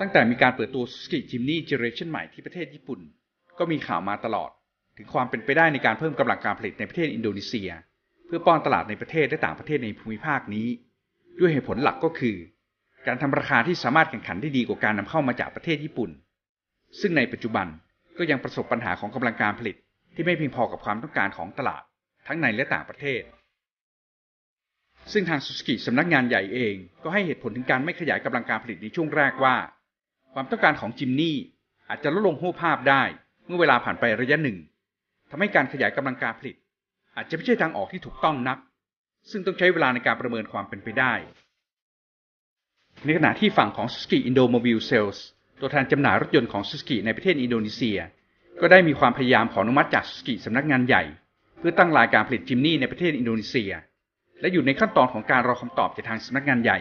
ตั้งแต่มีการเปิดตัว Suzuki Jimny Generation ใหม่ที่ประเทศญี่ปุ่น ก็มีข่าวมาตลอด ถึงความเป็นไปได้ในการเพิ่มกำลังการผลิตในประเทศอินโดนีเซีย เพื่อป้อนตลาดในประเทศและต่างประเทศในภูมิภาคนี้ ด้วยเหตุผลหลักก็คือ การทำราคาที่สามารถแข่งขันได้ดีกว่าการนำเข้ามาจากประเทศญี่ปุ่น ซึ่งในปัจจุบันก็ยังประสบปัญหาของกำลังการผลิตที่ไม่เพียงพอกับความต้องการของตลาด ทั้งในและต่างประเทศ ซึ่งทางซูซูกิสำนักงานใหญ่เองก็ให้เหตุผลถึงการไม่ขยายกำลังการผลิตในช่วงแรกว่า ความต้องการของจิมนี่อาจจะลดลงหัวภาพได้ เมื่อเวลาผ่านไประยะหนึ่งทำให้การขยายกำลังการผลิต อาจจะไม่ใช่ทางออกที่ถูกต้องนัก ซึ่งต้องใช้เวลาในการประเมินความเป็นไปได้ ในขณะที่ฝั่งของ Suzuki Indomobile Sales ตัวแทนจำหน่ายรถยนต์ของ Suzuki ในประเทศอินโดนีเซีย ก็ได้มีความพยายามขออนุมัติจาก Suzuki สำนักงานใหญ่ เพื่อตั้งรายการผลิตจิมนี่ในประเทศอินโดนีเซีย และอยู่ในขั้นตอนของการรอคำตอบจากทางสำนักงานใหญ่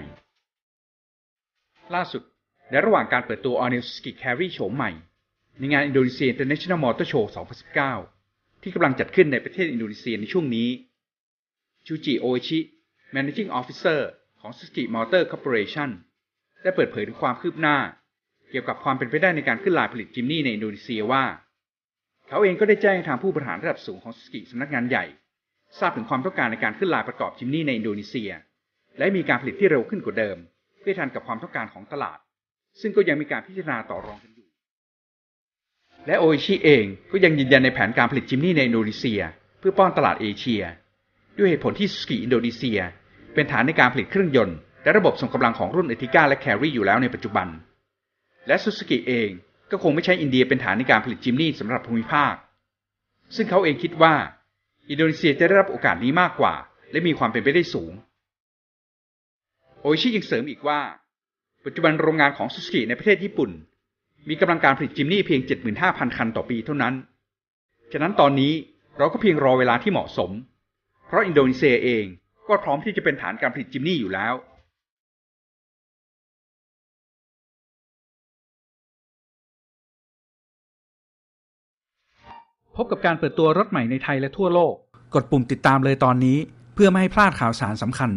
ล่าสุด ในระหว่างการเปิดตัว All New Suzuki Carry โฉมใหม่ ในงาน Indonesia International Motor Show 2019 ที่กำลังจัดขึ้นในประเทศอินโดนีเซียในช่วงนี้ชูจิโอชิ Managing Officer ของ Suzuki Motor Corporation ได้เปิดเผยถึงความคืบหน้า เกี่ยวกับความเป็นไปได้ในการขึ้นลายผลิตจิมนี่ในอินโดนีเซียว่า เขาเองก็ได้แจ้งทางผู้บริหารระดับสูงของ Suzuki สำนักงานใหญ่ ทราบถึงความต้องการในการขึ้นลายประกอบจิมนี่ในอินโดนีเซีย และมีการผลิตที่เร็วขึ้นกว่าเดิม เพื่อทันกับความต้องการของตลาด ซึ่งก็ยังมีการพิจารณาต่อรองกันอยู่ และโออิชิเองก็ยังยืนยันในแผนการผลิตจิมนี่ในอินโดนีเซีย เพื่อป้อนตลาดเอเชีย ด้วยเหตุผลที่ Suzuki อินโดนีเซีย เป็นฐานในการผลิตเครื่องยนต์และระบบส่งกำลังของรุ่นเอติก้าและแครี่อยู่แล้วในปัจจุบัน และ Suzuki เองก็คงไม่ใช้อินเดียเป็นฐานในการผลิตจิมนี่สำหรับภูมิภาค ซึ่งเขาเองคิดว่า อินโดนีเซียจะได้รับโอกาสนี้มากกว่า และมีความเป็นไปได้สูง โอชิยังเสริมอีกว่า ปัจจุบันโรงงานของ Suzuki ในประเทศญี่ปุ่น มีกำลังการผลิตจิมนี่เพียง 75,000 คันต่อปีเท่านั้น ฉะนั้นตอนนี้เราก็เพียงรอเวลาที่เหมาะสม เพราะอินโดนีเซียเองก็พร้อมที่จะเป็นฐานการผลิตจิมนี่อยู่แล้วพบกับการเปิดตัวรถใหม่ในไทยและทั่วโลก กดปุ่มติดตามเลยตอนนี้ เพื่อไม่ให้พลาดข่าวสารสำคัญ